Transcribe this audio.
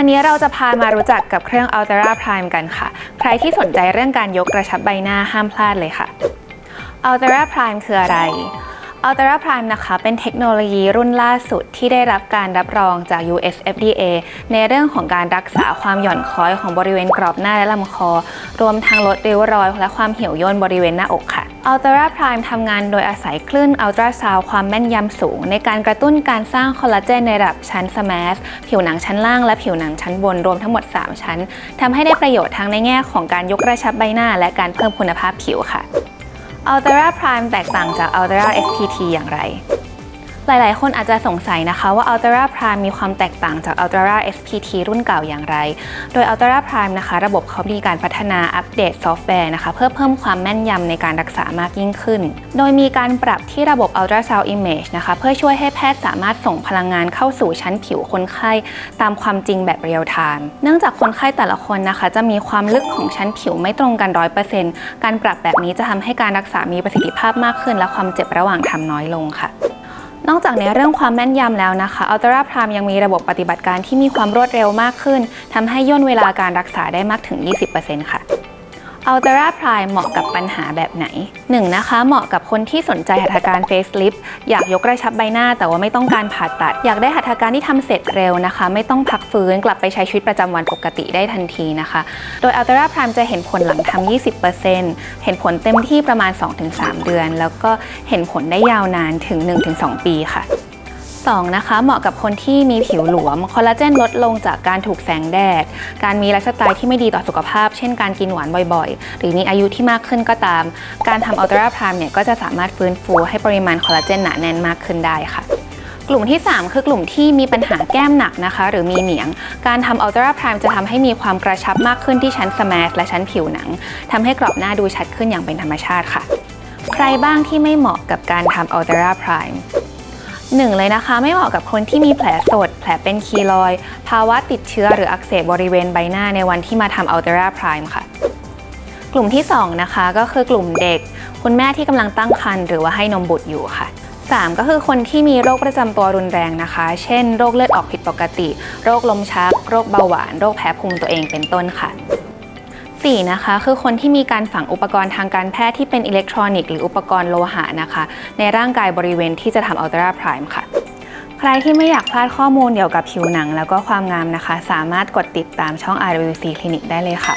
วันนี้เราจะพามารู้จักกับเครื่อง Ultra Prime กันค่ะ ใครที่สนใจเรื่องการยกกระชับใบหน้าห้ามพลาดเลยค่ะ Ultra Prime คืออะไร Ultra Prime นะคะ เป็นเทคโนโลยีรุ่นล่าสุดที่ได้รับการรับรองจาก US FDA ในเรื่องของการรักษาความหย่อนคล้อยของบริเวณกรอบหน้าและลำคอ รวมทั้งลดริ้วรอยและความเหี่ยวย่นบริเวณหน้าอกค่ะ Ultra Prime ทำงานโดยอาศัยคลื่น Ultra Sound ความแม่นยำสูง ในการกระตุ้นการสร้างคอลลาเจนในระดับชั้นสมาสผิวหนังชั้นล่างและผิวหนังชั้นบนรวมทั้งหมด 3 ชั้นทำให้ได้ประโยชน์ทั้งในแง่ของการยกระชับใบหน้า และการเพิ่มคุณภาพผิวค่ะ Ultra Prime แตกต่างจาก Ultra SPT อย่างไร หลายๆ คนอาจจะสงสัยนะคะว่า Ultra Prime มีความแตกต่างจาก Ultra SPT รุ่นเก่าอย่างไร โดย Ultra Prime นะคะ ระบบเขามีการพัฒนาอัปเดตซอฟต์แวร์นะคะ เพื่อเพิ่มความแม่นยำในการรักษามากยิ่งขึ้น โดยมีการปรับที่ระบบ Ultrasound Image นะคะ เพื่อช่วยให้แพทย์สามารถส่งพลังงานเข้าสู่ชั้นผิวคนไข้ ตามความจริงแบบเรียลไทม์ เนื่องจากคนไข้แต่ละคนนะคะ จะมีความลึกของชั้นผิวไม่ตรงกัน 100%การปรับแบบนี้จะทำให้การรักษามีประสิทธิภาพมากขึ้น และความเจ็บระหว่างทำน้อยลงค่ะ นอกจากในเรื่องความแม่นยำแล้วนะคะ Ultra Prime ยังมีระบบปฏิบัติการที่มีความรวดเร็วมากขึ้นทำให้ย่นเวลาการรักษาได้มากถึง 20%ค่ะ Ultra Prime เหมาะกับปัญหาแบบไหน 1. นะคะเหมาะกับคนที่สนใจหัตถการ Facelift อยากยกกระชับใบหน้า แต่ว่าไม่ต้องการผ่าตัด อยากได้หัตถการที่ทำเสร็จเร็วนะคะ ไม่ต้องพักฟื้นกลับไปใช้ชีวิตประจำวันปกติได้ทันทีนะคะ โดย Ultra Prime จะเห็นผลหลังทำ20%เห็นผลเต็มที่ประมาณ 2-3 เดือน แล้วก็เห็นผลได้ยาวนานถึง 1-2 ปีค่ะ 2. นะคะ เหมาะกับคนที่มีผิวหลวม คอลลาเจนลดลงจากการถูกแสงแดด การมีไลฟ์สไตล์ที่ไม่ดีต่อสุขภาพ เช่นการกินหวานบ่อยๆ หรือมีอายุที่มากขึ้นก็ตาม การทำอัลตราพรามเนี่ยก็จะสามารถฟื้นฟูให้ปริมาณคอลลาเจนหนาแน่นมากขึ้นได้ค่ะกลุ่มที่ 3 คือกลุ่มที่มีปัญหาแก้มหนักนะคะ หรือมีเหนียง การทำอัลตราพรามจะทำให้มีความกระชับมากขึ้นที่ชั้นสมาสและชั้นผิวหนังทำให้กรอบหน้าดูชัดขึ้นอย่างเป็นธรรมชาติค่ะ ใครบ้างที่ไม่เหมาะกับการทำอัลตราพราม หนึ่งเลยนะคะ ไม่เหมาะกับคนที่มีแผลสด แผลเป็นคีลอย ภาวะติดเชื้อหรืออักเสบบริเวณใบหน้าในวันที่มาทำอัลตราไพรามค่ะ กลุ่มที่ 2 นะคะก็คือกลุ่มเด็ก คุณแม่ที่กำลังตั้งครรภ์หรือว่าให้นมบุตรอยู่ค่ะ 3 ก็คือคนที่มีโรคประจำตัวรุนแรงนะคะ เช่น โรคเลือดออกผิดปกติ โรคลมชัก โรคเบาหวาน โรคแพ้ภูมิตัวเองเป็นต้นค่ะ 4นะคะคือคนที่มีการฝังอุปกรณ์ทางการแพทย์ที่เป็นอิเล็กทรอนิกส์หรืออุปกรณ์โลหะนะคะ ในร่างกายบริเวณที่จะทำอัลตราไพรม์ค่ะ ใครที่ไม่อยากพลาดข้อมูลเกี่ยวกับผิวหนัง แล้วก็ความงามนะคะ สามารถกดติดตามช่อง RWC Clinic ได้เลยค่ะ